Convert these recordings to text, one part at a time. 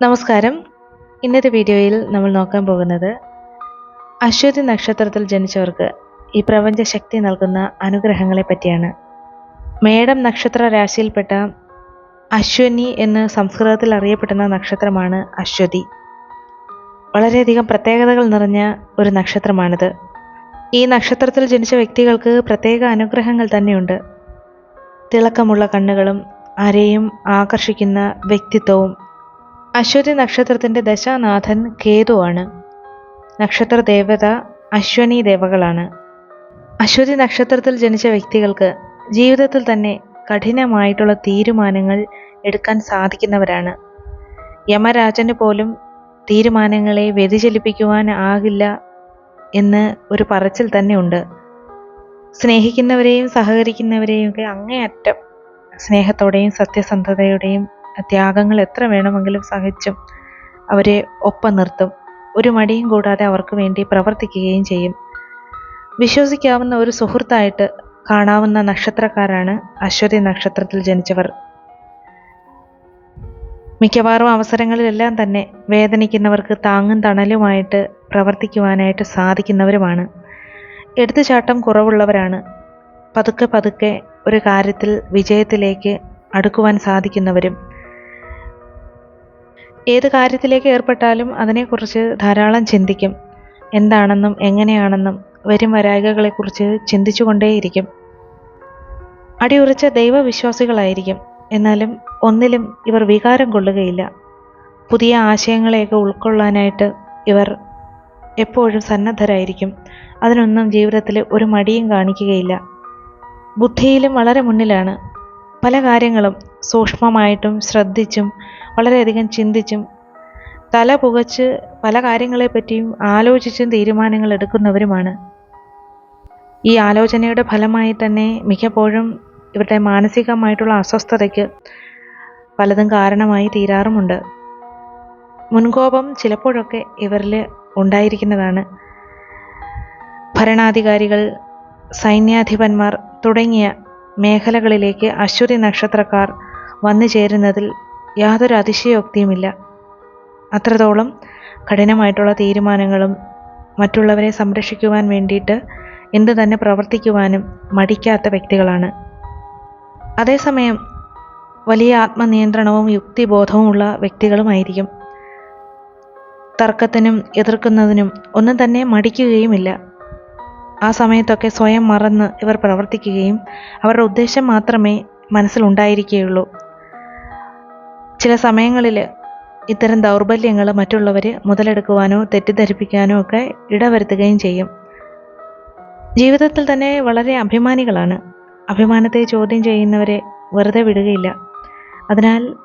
നമസ്കാരം. ഇന്നത്തെ വീഡിയോയിൽ നമ്മൾ നോക്കാൻ പോകുന്നത് അശ്വതി നക്ഷത്രത്തിൽ ജനിച്ചവർക്ക് ഈ പ്രപഞ്ച ശക്തി നൽകുന്ന അനുഗ്രഹങ്ങളെ പറ്റിയാണ്. മേടം നക്ഷത്ര രാശിയിൽപ്പെട്ട അശ്വനി എന്ന് സംസ്കൃതത്തിൽ അറിയപ്പെടുന്ന നക്ഷത്രമാണ് അശ്വതി. വളരെയധികം പ്രത്യേകതകൾ നിറഞ്ഞ ഒരു നക്ഷത്രമാണിത്. ഈ നക്ഷത്രത്തിൽ ജനിച്ച വ്യക്തികൾക്ക് പ്രത്യേക അനുഗ്രഹങ്ങൾ തന്നെയുണ്ട്. തിളക്കമുള്ള കണ്ണുകളും ആരെയും ആകർഷിക്കുന്ന വ്യക്തിത്വവും അശ്വതി നക്ഷത്രത്തിന്റെ ദശാനാഥൻ കേതുവാണ് നക്ഷത്ര ദേവത അശ്വനി ദേവകളാണ്. അശ്വതി നക്ഷത്രത്തിൽ ജനിച്ച വ്യക്തികൾക്ക് ജീവിതത്തിൽ തന്നെ കഠിനമായിട്ടുള്ള തീരുമാനങ്ങൾ എടുക്കാൻ സാധിക്കുന്നവരാണ്. യമരാജന് പോലും തീരുമാനങ്ങളെ വ്യതിചലിപ്പിക്കുവാൻ ആകില്ല എന്ന് ഒരു പറച്ചിൽ തന്നെയുണ്ട് സ്നേഹിക്കുന്നവരെയും സഹകരിക്കുന്നവരെയും ഒക്കെ അങ്ങേയറ്റം സ്നേഹത്തോടെയും സത്യസന്ധതയോടെയും ത്യാഗങ്ങൾ എത്ര വേണമെങ്കിലും സഹിച്ചും അവരെ ഒപ്പം നിർത്തും. ഒരു മടിയും കൂടാതെ അവർക്ക് വേണ്ടി പ്രവർത്തിക്കുകയും ചെയ്യും. വിശ്വസിക്കാവുന്ന ഒരു സുഹൃത്തായിട്ട് കാണാവുന്ന നക്ഷത്രക്കാരാണ് അശ്വതി നക്ഷത്രത്തിൽ ജനിച്ചവർ. മിക്കവാറും അവസരങ്ങളിലെല്ലാം തന്നെ വേദനിക്കുന്നവർക്ക് താങ്ങും തണലുമായിട്ട് പ്രവർത്തിക്കുവാനായിട്ട് സാധിക്കുന്നവരുമാണ്. എടുത്തുചാട്ടം കുറവുള്ളവരാണ്. പതുക്കെ പതുക്കെ ഒരു കാര്യത്തിൽ വിജയത്തിലേക്ക് അടുക്കുവാൻ സാധിക്കുന്നവരും. ഏത് കാര്യത്തിലേക്ക് ഏർപ്പെട്ടാലും അതിനെക്കുറിച്ച് ധാരാളം ചിന്തിക്കും. എന്താണെന്നും എങ്ങനെയാണെന്നും വരും വരായികകളെക്കുറിച്ച് ചിന്തിച്ചുകൊണ്ടേയിരിക്കും. അടിയുറച്ച ദൈവവിശ്വാസികളായിരിക്കും. എന്നാലും ഒന്നിലും ഇവർ വികാരം കൊള്ളുകയില്ല. പുതിയ ആശയങ്ങളെയൊക്കെ ഉൾക്കൊള്ളാനായിട്ട് ഇവർ എപ്പോഴും സന്നദ്ധരായിരിക്കും. അതിനൊന്നും ജീവിതത്തിൽ ഒരു മടിയും കാണിക്കുകയില്ല. ബുദ്ധിയിലും വളരെ മുന്നിലാണ്. പല കാര്യങ്ങളും സൂക്ഷ്മമായിട്ടും ശ്രദ്ധിച്ചും വളരെയധികം ചിന്തിച്ചും തല പുകച്ച് പല കാര്യങ്ങളെപ്പറ്റിയും ആലോചിച്ചും തീരുമാനങ്ങൾ എടുക്കുന്നവരുമാണ്. ഈ ആലോചനയുടെ ഫലമായി തന്നെ മിക്കപ്പോഴും ഇവരുടെ മാനസികമായിട്ടുള്ള അസ്വസ്ഥതയ്ക്ക് പലതും കാരണമായി തീരാറുമുണ്ട്. മുൻകോപം ചിലപ്പോഴൊക്കെ ഇവരിൽ ഉണ്ടായിരിക്കുന്നതാണ്. ഭരണാധികാരികൾ സൈന്യാധിപന്മാർ തുടങ്ങിയ മേഖലകളിലേക്ക് അശ്വതി നക്ഷത്രക്കാർ വന്നു ചേരുന്നതിൽ യാതൊരു അതിശയോക്തിയുമില്ല. അത്രത്തോളം കഠിനമായിട്ടുള്ള തീരുമാനങ്ങളും മറ്റുള്ളവരെ സംരക്ഷിക്കുവാൻ വേണ്ടിയിട്ട് എന്തു തന്നെ പ്രവർത്തിക്കുവാനും മടിക്കാത്ത വ്യക്തികളാണ്. അതേസമയം വലിയ ആത്മനിയന്ത്രണവും യുക്തിബോധവുമുള്ള വ്യക്തികളുമായിരിക്കും. തർക്കത്തിനും എതിർക്കുന്നതിനും ഒന്നും തന്നെ മടിക്കുകയുമില്ല. ആ സമയത്തൊക്കെ സ്വയം മറന്ന് ഇവർ പ്രവർത്തിക്കുകയും അവരുടെ ഉദ്ദേശം മാത്രമേ മനസ്സിലുണ്ടായിരിക്കുകയുള്ളൂ. ചില സമയങ്ങളിൽ ഇത്തരം ദൗർബല്യങ്ങൾ മറ്റുള്ളവർ മുതലെടുക്കുവാനോ തെറ്റിദ്ധരിപ്പിക്കാനോ ഒക്കെ ഇടവരുത്തുകയും ചെയ്യും. ജീവിതത്തിൽ തന്നെ വളരെ അഭിമാനികളാണ്. അഭിമാനത്തെ ചോദ്യം ചെയ്യുന്നവരെ വെറുതെ വിടുകയില്ല. അതിനാൽ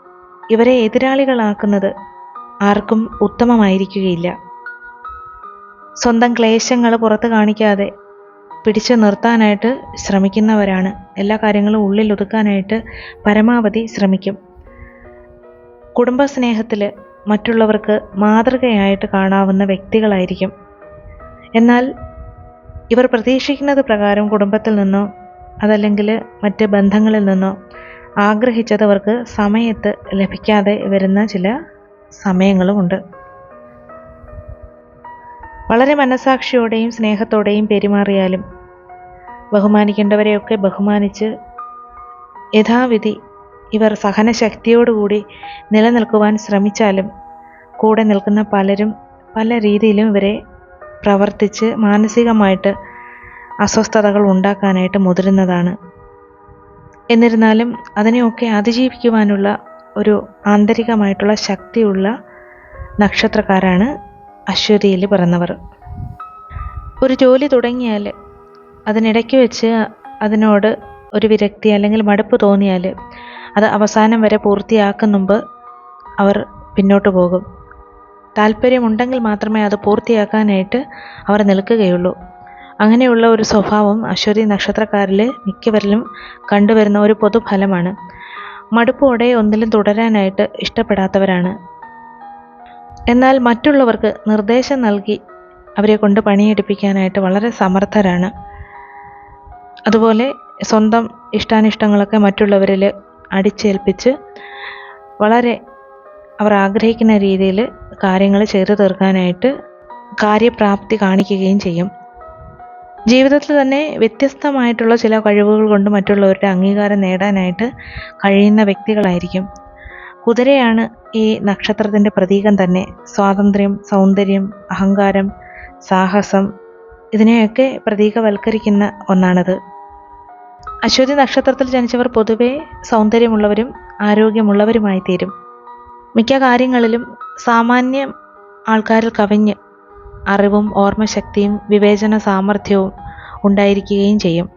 ഇവരെ എതിരാളികളാക്കുന്നത് ആർക്കും ഉത്തമമായിരിക്കുകയില്ല. സ്വന്തം ക്ലേശങ്ങൾ പുറത്ത് കാണിക്കാതെ പിടിച്ചു നിർത്താനായിട്ട് ശ്രമിക്കുന്നവരാണ്. എല്ലാ കാര്യങ്ങളും ഉള്ളിൽ ഒതുക്കാനായിട്ട് പരമാവധി ശ്രമിക്കും. കുടുംബസ്നേഹത്തിൽ മറ്റുള്ളവർക്ക് മാതൃകയായിട്ട് കാണാവുന്ന വ്യക്തികളായിരിക്കും. എന്നാൽ ഇവർ പ്രതീക്ഷിക്കുന്നത് പ്രകാരം കുടുംബത്തിൽ നിന്നോ അതല്ലെങ്കിൽ മറ്റ് ബന്ധങ്ങളിൽ നിന്നോ ആഗ്രഹിച്ചതവർക്ക് സമയത്ത് ലഭിക്കാതെ വരുന്ന ചില സമയങ്ങളുമുണ്ട്. വളരെ മനസാക്ഷിയോടെയും സ്നേഹത്തോടെയും പെരുമാറിയാലും ബഹുമാനിക്കേണ്ടവരെയൊക്കെ ബഹുമാനിച്ച് യഥാവിധി ഇവർ സഹനശക്തിയോടുകൂടി നിലനിൽക്കുവാൻ ശ്രമിച്ചാലും കൂടെ നിൽക്കുന്ന പലരും പല രീതിയിലും ഇവരെ പ്രവർത്തിച്ച് മാനസികമായിട്ട് അസ്വസ്ഥതകൾ ഉണ്ടാക്കാനായിട്ട് മുതിരുന്നതാണ്. എന്നിരുന്നാലും അതിനെയൊക്കെ അതിജീവിക്കുവാനുള്ള ഒരു ആന്തരികമായിട്ടുള്ള ശക്തിയുള്ള നക്ഷത്രക്കാരാണ് അശ്വതിയിൽ പിറന്നവർ. ഒരു ജോലി തുടങ്ങിയാൽ അതിനിടയ്ക്ക് വെച്ച് അതിനോട് ഒരു വിരക്തി അല്ലെങ്കിൽ മടുപ്പ് തോന്നിയാൽ അത് അവസാനം വരെ പൂർത്തിയാക്കും മുമ്പ് അവർ പിന്നോട്ട് പോകും. താല്പര്യമുണ്ടെങ്കിൽ മാത്രമേ അത് പൂർത്തിയാക്കാനായിട്ട് അവർ നിൽക്കുകയുള്ളൂ. അങ്ങനെയുള്ള ഒരു സ്വഭാവം അശ്വതി നക്ഷത്രക്കാരിൽ മിക്കവരിലും കണ്ടുവരുന്ന ഒരു പൊതുഫലമാണ്. മടുപ്പോടെ ഒന്നിലും തുടരാനായിട്ട് ഇഷ്ടപ്പെടാത്തവരാണ്. എന്നാൽ മറ്റുള്ളവർക്ക് നിർദ്ദേശം നൽകി അവരെ കൊണ്ട് പണിയെടുപ്പിക്കാനായിട്ട് വളരെ സമർത്ഥരാണ്. അതുപോലെ സ്വന്തം ഇഷ്ടാനിഷ്ടങ്ങളൊക്കെ മറ്റുള്ളവരിൽ അടിച്ചേൽപ്പിച്ച് വളരെ അവർ ആഗ്രഹിക്കുന്ന രീതിയിൽ കാര്യങ്ങൾ ചെയ്തു തീർക്കാനായിട്ട് കാര്യപ്രാപ്തി കാണിക്കുകയും ചെയ്യും. ജീവിതത്തിൽ തന്നെ വ്യത്യസ്തമായിട്ടുള്ള ചില കഴിവുകൾ കൊണ്ട് മറ്റുള്ളവരുടെ അംഗീകാരം നേടാനായിട്ട് കഴിയുന്ന വ്യക്തികളായിരിക്കും. കുതിരയാണ് ഈ നക്ഷത്രത്തിന്റെ പ്രതീകം തന്നെ. സ്വാതന്ത്ര്യം സൗന്ദര്യം അഹങ്കാരം സാഹസം ഇതിനെയൊക്കെ പ്രതീകവൽക്കരിക്കുന്ന ഒന്നാണത്. അശ്വതി നക്ഷത്രത്തിൽ ജനിച്ചവർ പൊതുവെ സൗന്ദര്യമുള്ളവരും ആരോഗ്യമുള്ളവരുമായി തീരും മിക്ക കാര്യങ്ങളിലും സാമാന്യ ആൾക്കാരിൽ കവിഞ്ഞ് അറിവും ഓർമ്മശക്തിയും വിവേചന സാമർഥ്യവും ഉണ്ടായിരിക്കുകയും ചെയ്യും.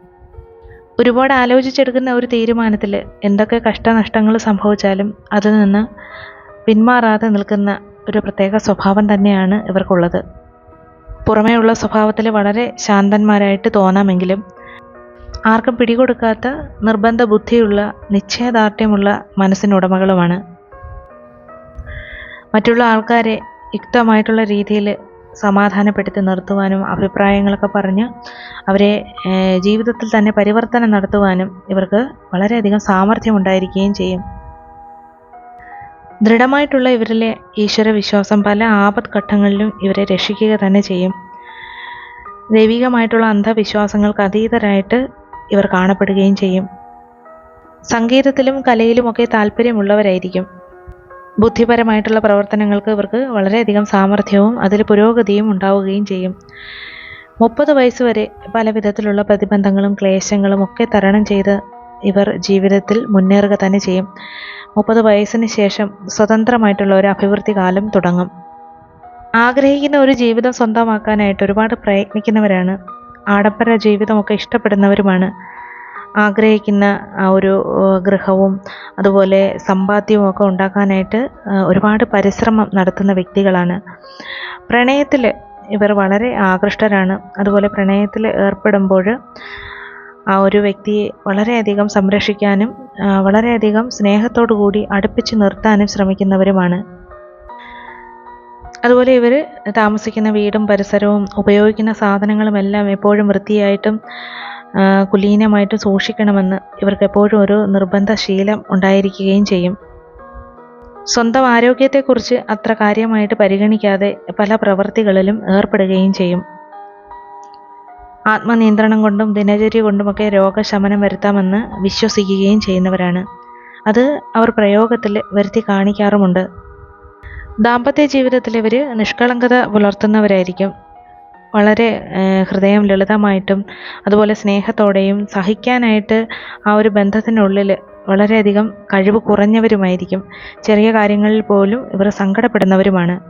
ഒരുപാട് ആലോചിച്ചെടുക്കുന്ന ഒരു തീരുമാനത്തിൽ എന്തൊക്കെ കഷ്ടനഷ്ടങ്ങൾ സംഭവിച്ചാലും അതിൽ നിന്ന് പിന്മാറാതെ നിൽക്കുന്ന ഒരു പ്രത്യേക സ്വഭാവം തന്നെയാണ് ഇവർക്കുള്ളത്. പുറമേയുള്ള സ്വഭാവത്തിൽ വളരെ ശാന്തന്മാരായിട്ട് തോന്നാമെങ്കിലും ആർക്കും പിടികൊടുക്കാത്ത നിർബന്ധ ബുദ്ധിയുള്ള നിശ്ചയദാർഢ്യമുള്ള മനസ്സിനുടമകളുമാണ്. മറ്റുള്ള ആൾക്കാരെ യുക്തമായിട്ടുള്ള രീതിയിൽ സമാധാനപ്പെടുത്തി നിർത്തുവാനും അഭിപ്രായങ്ങളൊക്കെ പറഞ്ഞ് അവരെ ജീവിതത്തിൽ തന്നെ പരിവർത്തനം നടത്തുവാനും ഇവർക്ക് വളരെയധികം സാമർഥ്യമുണ്ടായിരിക്കുകയും ചെയ്യും. ദൃഢമായിട്ടുള്ള ഇവരിലെ ഈശ്വര വിശ്വാസം പല ആപത്ഘട്ടങ്ങളിലും ഇവരെ രക്ഷിക്കുക തന്നെ ചെയ്യും. ദൈവികമായിട്ടുള്ള അന്ധവിശ്വാസങ്ങൾക്ക് അതീതരായിട്ട് ഇവർ കാണപ്പെടുകയും ചെയ്യും. സംഗീതത്തിലും കലയിലുമൊക്കെ താല്പര്യമുള്ളവരായിരിക്കും. ബുദ്ധിപരമായിട്ടുള്ള പ്രവർത്തനങ്ങൾക്ക് ഇവർക്ക് വളരെയധികം സാമർഥ്യവും അതിൽ പുരോഗതിയും ഉണ്ടാവുകയും ചെയ്യും. മുപ്പത് വയസ്സുവരെ പല വിധത്തിലുള്ള പ്രതിബന്ധങ്ങളും ക്ലേശങ്ങളും ഒക്കെ തരണം ചെയ്ത് ഇവർ ജീവിതത്തിൽ മുന്നേറുക തന്നെ ചെയ്യും. മുപ്പത് വയസ്സിന് ശേഷം സ്വതന്ത്രമായിട്ടുള്ള ഒരു അഭിവൃദ്ധി കാലം തുടങ്ങും. ആഗ്രഹിക്കുന്ന ഒരു ജീവിതം സ്വന്തമാക്കാനായിട്ട് ഒരുപാട് പ്രയത്നിക്കുന്നവരാണ് ആഡംബര ജീവിതമൊക്കെ ഇഷ്ടപ്പെടുന്നവരുമാണ്. ആഗ്രഹിക്കുന്ന ആ ഒരു ഗൃഹവും അതുപോലെ സമ്പാദ്യവും ഒക്കെ ഉണ്ടാക്കാനായിട്ട് ഒരുപാട് പരിശ്രമം നടത്തുന്ന വ്യക്തികളാണ്. പ്രണയത്തിൽ ഇവർ വളരെ ആകൃഷ്ടരാണ്. അതുപോലെ പ്രണയത്തിൽ ഏർപ്പെടുമ്പോൾ ആ ഒരു വ്യക്തിയെ വളരെയധികം സംരക്ഷിക്കാനും വളരെയധികം സ്നേഹത്തോടു കൂടി അടുപ്പിച്ച് നിർത്താനും ശ്രമിക്കുന്നവരുമാണ്. അതുപോലെ ഇവർ താമസിക്കുന്ന വീടും പരിസരവും ഉപയോഗിക്കുന്ന സാധനങ്ങളും എല്ലാം എപ്പോഴും വൃത്തിയായിട്ടും കുലീനമായിട്ട് സൂക്ഷിക്കണമെന്ന് ഇവർക്ക് എപ്പോഴും ഒരു നിർബന്ധ ശീലം ഉണ്ടായിരിക്കുകയും ചെയ്യും. സ്വന്തം ആരോഗ്യത്തെക്കുറിച്ച് അത്ര കാര്യമായിട്ട് പരിഗണിക്കാതെ പല പ്രവൃത്തികളിലും ഏർപ്പെടുകയും ചെയ്യും. ആത്മനിയന്ത്രണം കൊണ്ടും ദിനചര്യ കൊണ്ടുമൊക്കെ രോഗശമനം വരുത്താമെന്ന് വിശ്വസിക്കുകയും ചെയ്യുന്നവരാണ്. അത് അവർ പ്രയോഗത്തിൽ വരുത്തി കാണിക്കാറുമുണ്ട്. ദാമ്പത്യ ജീവിതത്തിൽ ഇവർ നിഷ്കളങ്കത പുലർത്തുന്നവരായിരിക്കും. വളരെ ഹൃദയം ലളിതമായിട്ടും അതുപോലെ സ്നേഹത്തോടെയും സഹിക്കാനായിട്ട് ആ ഒരു ബന്ധത്തിനുള്ളിൽ വളരെയധികം കഴിവ് കുറഞ്ഞവരുമായിരിക്കും. ചെറിയ കാര്യങ്ങളിൽ പോലും ഇവർ സങ്കടപ്പെടുന്നവരുമാണ്.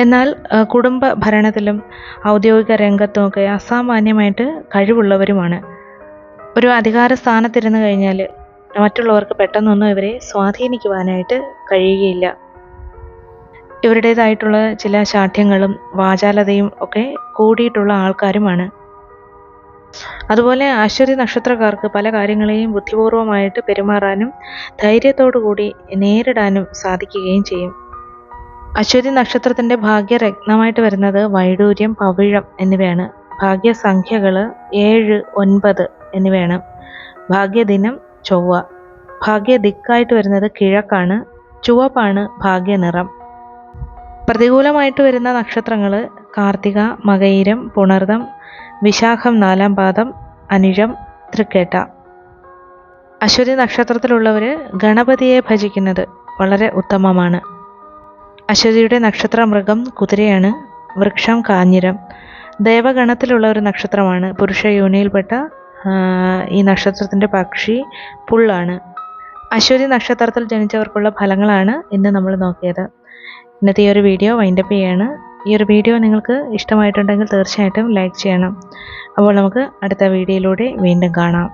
എന്നാൽ കുടുംബ ഭരണത്തിലും ഔദ്യോഗിക രംഗത്തുമൊക്കെ അസാമാന്യമായിട്ട് കഴിവുള്ളവരുമാണ്. ഒരു അധികാര സ്ഥാനത്തിരുന്നു കഴിഞ്ഞാൽ മറ്റുള്ളവർക്ക് പെട്ടെന്നൊന്നും ഇവരെ സ്വാധീനിക്കുവാനായിട്ട് കഴിയുകയില്ല. ഇവരുടേതായിട്ടുള്ള ചില ശാഠ്യങ്ങളും വാചാലതയും ഒക്കെ കൂടിയിട്ടുള്ള ആൾക്കാരുമാണ്. അതുപോലെ അശ്വതി നക്ഷത്രക്കാർക്ക് പല കാര്യങ്ങളെയും ബുദ്ധിപൂർവമായിട്ട് പെരുമാറാനും ധൈര്യത്തോടു കൂടി നേരിടാനും സാധിക്കുകയും ചെയ്യും. അശ്വതി നക്ഷത്രത്തിന്റെ ഭാഗ്യരത്നമായിട്ട് വരുന്നത് വൈഡൂര്യം പവിഴം എന്നിവയാണ്. ഭാഗ്യസംഖ്യകൾ ഏഴ് ഒൻപത് എന്നിവയാണ്. ഭാഗ്യദിനം ചൊവ്വ. ഭാഗ്യ ദിക്കായിട്ട് വരുന്നത് കിഴക്കാണ്. ചുവപ്പാണ് ഭാഗ്യനിറം. പ്രതികൂലമായിട്ട് വരുന്ന നക്ഷത്രങ്ങൾ കാർത്തിക മകയിരം പുണർദം വിശാഖം നാലാം പാദം അനിഴം തൃക്കേട്ട. അശ്വതി നക്ഷത്രത്തിലുള്ളവർ ഗണപതിയെ ഭജിക്കുന്നത് വളരെ ഉത്തമമാണ്. അശ്വതിയുടെ നക്ഷത്ര മൃഗം കുതിരയാണ് വൃക്ഷം കാഞ്ഞിരം. ദേവഗണത്തിലുള്ള ഒരു നക്ഷത്രമാണ് പുരുഷ യോനിയിൽപ്പെട്ട ഈ നക്ഷത്രത്തിന്റെ പക്ഷി പുള്ളാണ്. അശ്വതി നക്ഷത്രത്തിൽ ജനിച്ചവർക്കുള്ള ഫലങ്ങളാണ് ഇന്ന് നമ്മൾ നോക്കിയത്. ഇന്നത്തെ ഈ ഒരു വീഡിയോ വൈൻഡപ്പ് ചെയ്യാണ്. ഈ ഒരു വീഡിയോ നിങ്ങൾക്ക് ഇഷ്ടമായിട്ടുണ്ടെങ്കിൽ തീർച്ചയായിട്ടും ലൈക്ക് ചെയ്യണം. അപ്പോൾ നമുക്ക് അടുത്ത വീഡിയോയിലൂടെ വീണ്ടും കാണാം.